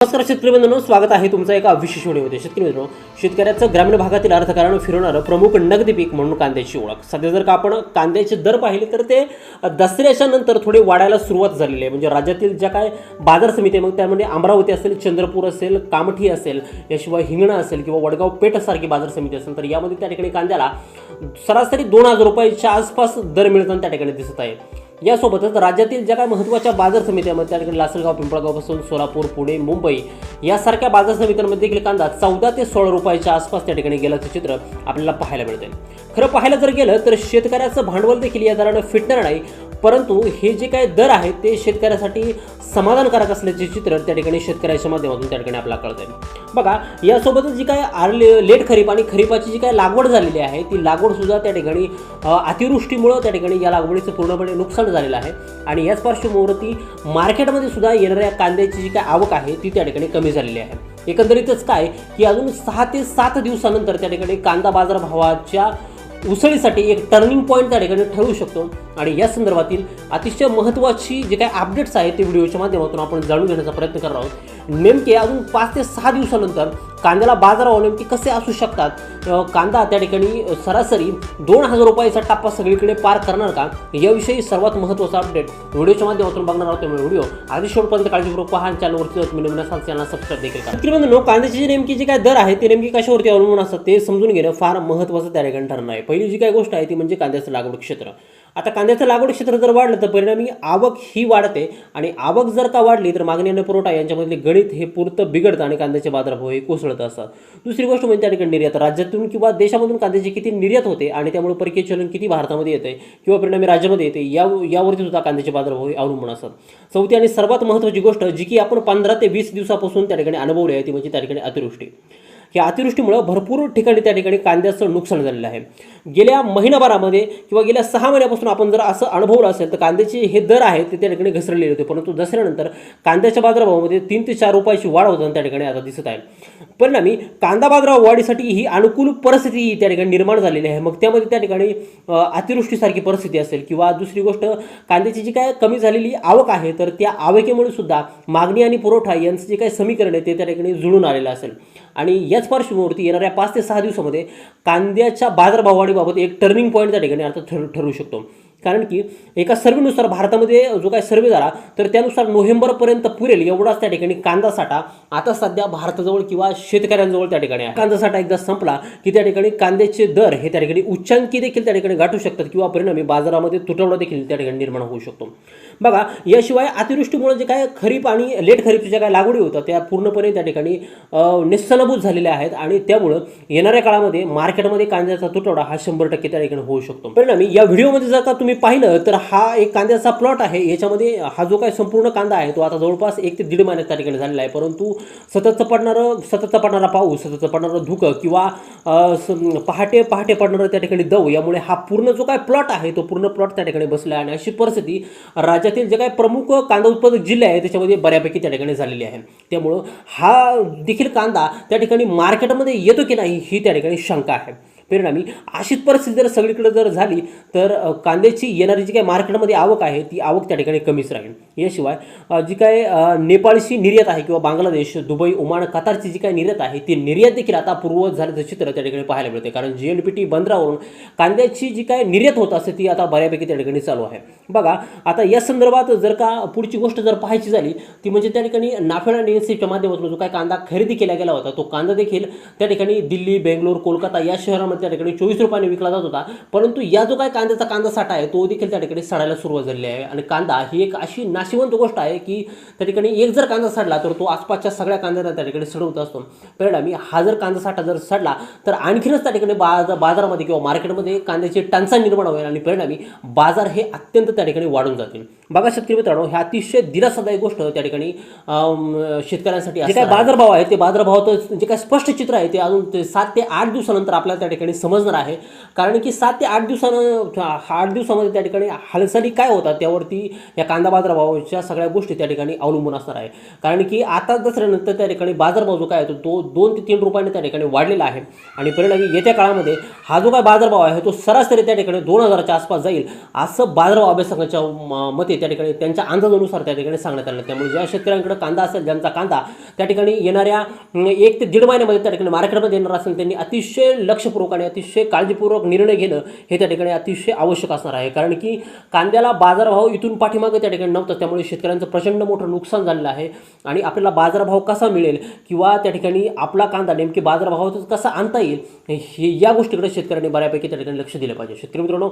नमस्कार शेतकरी बंधूंनो स्वागत आहे तुमचा एका विशेष व्हिडिओमध्ये. शेतकरी मित्रांनो शेतकऱ्याचं ग्रामीण भागातील अर्थकारण फिरवणारं प्रमुख नगदी पीक म्हणून कांद्याची ओळख. सध्या जर का आपण कांद्याचे दर पाहिले तर ते दसऱ्याच्या नंतर थोडे वाढायला सुरुवात झालेली आहे. म्हणजे राज्यातील ज्या काय बाजार समिती आहे मग त्यामध्ये अमरावती असेल चंद्रपूर असेल कामठी असेल याशिवाय हिंगणा असेल किंवा वडगाव पेठसारखी बाजार समिती असेल तर यामध्ये त्या ठिकाणी कांद्याला सरासरी दोन हजार रुपयाच्या आसपास दर मिळताना त्या ठिकाणी दिसत आहे. यासोबतच राज्यातील ज्या काही महत्त्वाच्या बाजार समित्यामध्ये त्या ठिकाणी लासलगाव पिंपळगावपासून सोलापूर पुणे मुंबई यासारख्या बाजार समित्यांमध्ये देखील कांदा चौदा ते सोळा रुपयाच्या आसपास त्या ठिकाणी गेल्याचं चित्र आपल्याला पाहायला मिळते खरं पाहायला जर गेलं तर शेतकऱ्याचं भांडवल देखील या दरानं फिटणार नाही परंतु हे जे काही दर आहेत ते शेतकऱ्यासाठी समाधानकारक असल्याचे चित्र त्या ठिकाणी शेतकऱ्याच्या माध्यमातून त्या ठिकाणी आपल्याला कळत आहे बघा यासोबतच जी काय आर लेट खरीप आणि खरीपाची जी काय लागवड झालेली आहे ती लागवड सुद्धा त्या ठिकाणी अतिवृष्टीमुळं त्या ठिकाणी या लागवडीचं पूर्णपणे नुकसान झालेला आहे. आणि याच पार्श्वभूमीवरती मार्केटमध्ये सुद्धा येणाऱ्या कांद्याची जी काय आवक आहे ती त्या ठिकाणी कमी झालेली आहे. एकंदरीतच काय की अजून सहा ते सात दिवसानंतर त्या ठिकाणी कांदा बाजार भावाच्या उसळीसाठी एक टर्निंग पॉईंट त्या ठिकाणी ठरवू शकतो. आणि या संदर्भातील अतिशय महत्त्वाची जे काही अपडेट्स आहेत ते व्हिडिओच्या माध्यमातून आपण जाणून घेण्याचा प्रयत्न करणार आहोत. नेमके अजून पाच ते सहा दिवसानंतर कांद्याला बाजारावर नेमके कसे असू शकतात? कांदा त्या ठिकाणी सरासरी दोन हजार रुपयाचा टप्पा सगळीकडे पार करणार का? याविषयी सर्वात महत्त्वाचा अपडेट व्हिडिओच्या माध्यमातून बघणार आहोत त्यामुळे व्हिडिओ आधी शेवटपर्यंत काळजीपूर्वक पहा चॅनलवरती तुम्ही नवीन असाल चॅनल सबस्क्राईब देखील करा. मित्रांनो, मित्रांनो कांद्याची जी नेमकी जे काय दर आहे ते नेमकी कशावरती अवलंबून असतात ते समजून घेणं फार महत्त्वाचं त्या ठिकाणी ठरणार आहे. पहिली जी काय गोष्ट आहे ती म्हणजे कांद्याचं लागवड क्षेत्र. आता कांद्याचं लागवड क्षेत्र जर वाढलं तर परिणामी आवक ही वाढते. आणि आवक जर का वाढली तर मागणी आणि पुरवठा यांच्यामधले गणित हे पुरतं बिघडतं आणि कांद्याचे बाजारभाव हे कोसळत असतात. दुसरी गोष्ट म्हणजे त्या ठिकाणी निर्यात. राज्यातून किंवा देशामधून कांद्याची किती निर्यात होते आणि त्यामुळे परकीय चलन किती भारतामध्ये येते किंवा परिणामी राज्यामध्ये येते या यावरती सुद्धा कांद्याचे बाजारभाव हे अवलंबून असतात. चौथी आणि सर्वात महत्त्वाची गोष्ट जी की आपण पंधरा ते वीस दिवसापासून त्या ठिकाणी अनुभवली आहे ती म्हणजे त्या ठिकाणी अतिवृष्टी. या अतिवृष्टीमुळं भरपूर ठिकाणी त्या ठिकाणी कांद्याचं नुकसान झालेलं आहे. गेल्या महिनाभरामध्ये किंवा गेल्या सहा महिन्यापासून आपण जर असं अनुभवलं असेल तर कांद्याचे हे दर आहेत ते त्या ठिकाणी घसरलेले होते. परंतु दसऱ्यानंतर कांद्याच्या बाजारभावामध्ये तीन ते चार रुपयाची वाढ होताना त्या ठिकाणी आता दिसत आहे. परिणामी कांदा बाजारभाव वाढीसाठी ही अनुकूल परिस्थिती त्या ठिकाणी निर्माण झालेली आहे. मग त्यामध्ये त्या ठिकाणी अतिवृष्टीसारखी परिस्थिती असेल किंवा दुसरी गोष्ट कांद्याची जी काय कमी झालेली आवक आहे तर त्या आवकेमुळे सुद्धा मागणी आणि पुरवठा यांचं जे काही समीकरण आहे ते त्या ठिकाणी जुळून आलेलं असेल. आणि या याच पार्श्वभूमीवरती येणाऱ्या पाच ते सहा दिवसामध्ये कांद्याच्या बाजारभाववाढीबाबत एक टर्निंग पॉईंट त्या ठिकाणी आता ठर ठरू शकतो. कारण की एका सर्वेनुसार भारतामध्ये जो काही सर्वे झाला तर त्यानुसार नोव्हेंबरपर्यंत पुरेल एवढाच त्या ठिकाणी कांदा साठा. आता सध्या भारताजवळ किंवा शेतकऱ्यांजवळ त्या ठिकाणी आहे. कांदा साठा एकदा संपला की त्या ठिकाणी कांद्याचे दर हे त्या ठिकाणी उच्चांकी देखील त्या ठिकाणी गाठू शकतात किंवा परिणामी बाजारामध्ये तुटवडा देखील त्या ठिकाणी निर्माण होऊ शकतो. बघा याशिवाय अतिवृष्टीमुळे जे काय खरीप आणि लेट खरीपच्या ज्या काय लागवडी होतात त्या पूर्णपणे त्या ठिकाणी अ, निस्सलभूत झालेल्या आहेत आणि त्यामुळं येणाऱ्या काळामध्ये मार्केटमध्ये कांद्याचा तुटवडा हा शंभर टक्के त्या ठिकाणी होऊ शकतो. परिणामी या व्हिडिओमध्ये जर का तुम्ही पाहिलं तर हा एक कांद्याचा प्लॉट आहे. याच्यामध्ये हा जो काय संपूर्ण कांदा आहे तो आता जवळपास एक ते दीड महिन्यात त्या ठिकाणी झालेला आहे. परंतु सततचं पडणारं सततचा पडणारा पाऊस सततचं पडणारं धुकं किंवा स- पहाटे पहाटे पडणारं त्या ठिकाणी दव यामुळे हा पूर्ण जो काय प्लॉट आहे तो पूर्ण प्लॉट त्या ठिकाणी बसला आहे. आणि अशी परिस्थिती राज्यातील जे काही प्रमुख कांदा उत्पादक जिल्हे आहेत त्याच्यामध्ये बऱ्यापैकी त्या ठिकाणी झालेली आहे. त्यामुळं हा देखील कांदा त्या ठिकाणी मार्केटमध्ये येतो की नाही ही त्या ठिकाणी शंका आहे. परिणामी अशीच परिस्थिती जर सगळीकडे जर झाली तर कांद्याची येणारी जी काही मार्केटमध्ये आवक आहे ती आवक त्या ठिकाणी कमीच राहील. याशिवाय जी काय नेपाळची निर्यात आहे किंवा बांगलादेश दुबई ओमान कतारची जी काही निर्यात आहे ती निर्यात देखील आता पूर्ववत झाल्याचं चित्र त्या ठिकाणी पाहायला मिळते कारण जी एन पी टी बंदरावरून कांद्याची जी काय निर्यात होत असते ती आता बऱ्यापैकी त्या ठिकाणी चालू आहे. बघा आता या संदर्भात जर का पुढची गोष्ट जर पाहायची झाली ती म्हणजे त्या ठिकाणी नाफेड आणि एनसीच्या माध्यमातून जो काय कांदा खरेदी केला गेला होता तो कांदा देखील त्या ठिकाणी दिल्ली बेंगलोर कोलकाता या शहरामध्ये त्या ठिकाणी चोवीस रुपयाने विकला जात होता. परंतु या जो काय कांद्याचा कांदा साठा आहे तो देखील त्या ठिकाणी सडायला सुरुवात झालेली आहे. आणि कांदा ही एक अशी नाशिवंत गोष्ट आहे की त्या ठिकाणी एक जर कांदा सडला तर तो आसपासच्या सगळ्या कांद्यांना त्या ठिकाणी सडवत असतो. परिणामी हा जर कांदा साठा जर सडला तर आणखीनच त्या ठिकाणी बाजार बाजारामध्ये किंवा मार्केटमध्ये कांद्याची टंचाई निर्माण होईल आणि परिणामी बाजार हे अत्यंत त्या ठिकाणी वाढून जातील. बघा शेतकरी मित्रांनो ह्या अतिशय दिलासादायक गोष्ट त्या ठिकाणी शेतकऱ्यांसाठी जे काय बाजारभाव आहे ते बाजारभावात जे काय स्पष्ट चित्र आहे ते अजून ते सात ते आठ दिवसानंतर आपल्याला त्या ठिकाणी ठिकाणी समजणार आहे. कारण की सात ते आठ दिवसानं आठ दिवसामध्ये त्या ठिकाणी हालचाली काय होतात त्यावरती या कांदा बाजारभावाच्या सगळ्या गोष्टी त्या ठिकाणी अवलंबून असणार आहे. कारण की आता दसऱ्यानंतर त्या ठिकाणी बाजारभाव जो काय तो दोन ते तीन रुपयाने त्या ठिकाणी वाढलेला आहे. आणि परिणामी येत्या काळामध्ये हा जो काय बाजारभाव आहे तो सरासरी त्या ठिकाणी दोन हजाराच्या आसपास जाईल असं बाजारभाव अभ्यासकांच्या म- मते त्या ठिकाणी त्यांच्या अंदाजानुसार त्या ठिकाणी सांगण्यात आलं त्यामुळे ज्या शेतकऱ्यांकडे कांदा असेल ज्यांचा कांदा त्या ठिकाणी येणाऱ्या एक ते दीड महिन्यामध्ये त्या ठिकाणी मार्केटमध्ये येणार असेल त्यांनी अतिशय लक्षपूर्वक ठिकाणी अतिशय काळजीपूर्वक निर्णय घेणं हे त्या ठिकाणी अतिशय आवश्यक असणार आहे. कारण की कांद्याला बाजारभाव इथून पाठीमागे त्या ठिकाणी नव्हतं. त्यामुळे शेतकऱ्यांचं प्रचंड मोठं नुकसान झालेलं आहे. आणि आपल्याला बाजारभाव कसा मिळेल किंवा त्या ठिकाणी आपला कांदा नेमकी बाजारभावातच कसा आणता येईल हे या गोष्टीकडे शेतकऱ्यांनी बऱ्यापैकी त्या ठिकाणी लक्ष दिलं पाहिजे. शेतकरी मित्रांनो